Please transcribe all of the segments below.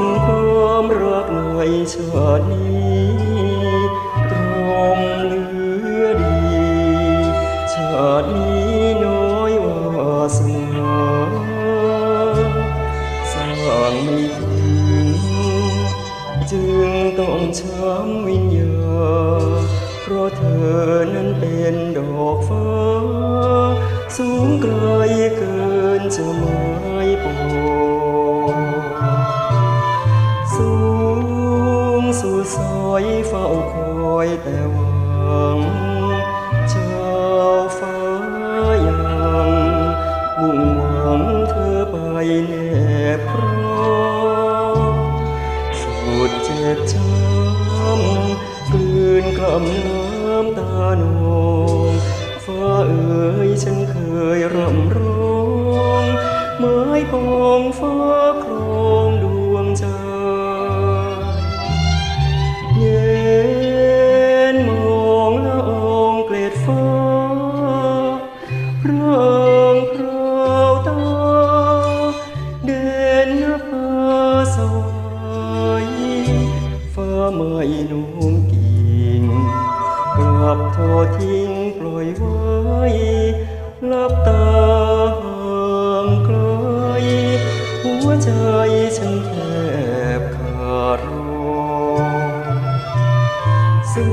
นความรักหน่วยชาตินี้ตรงเหลือดี ชาตินี้น้อยว่าสนาสร้างไม่ถึง จึงต้องช้ำวิญญาเพราะเธอนั้นเป็นดอกฟ้า สูงไกลเกินจะไม่ยปอง งเจ้าฟ้ายังมุ่งหวังเธอไปแนบพร้อมสุดเจ็บช้ำกลืนกล่ำน้ำตาหนองฟ้าเอ๋ยฉันเคยร่ำร้องไม้ปองฟ้าครองดวงใจ ไม่นุ่มกิ่งกลับทอดทิ้งปล่อยไว้ลับตาห่างไกลหัวใจฉันแทบขาดรอยสู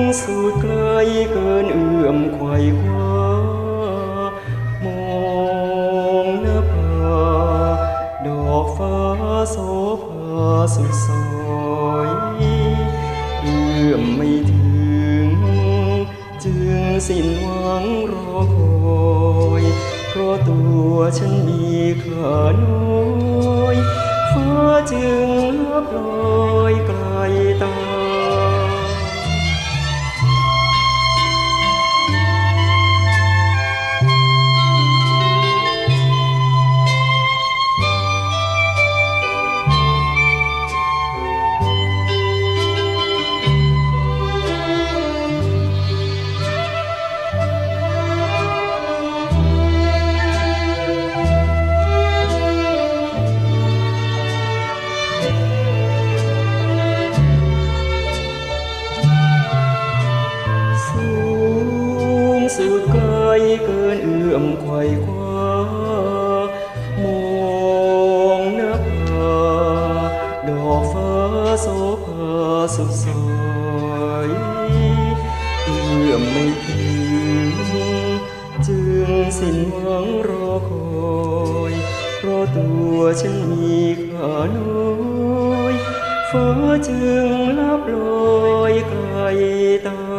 งสุดไกลเกินเอื้อมไขว่คว้ามองหน้าผาดอกฟ้าโสภาสุดสอ มไม่ถึง จึงสิ้นหวังรอคอย เพราะตัวฉันมีค่าน้อย สุดสวยเอื้อมไม่ถึงจึงสิ้นหวังรอคอยเพราะตัวฉันมีค่าน้อยฟ้าจึงลับลอยไกลตา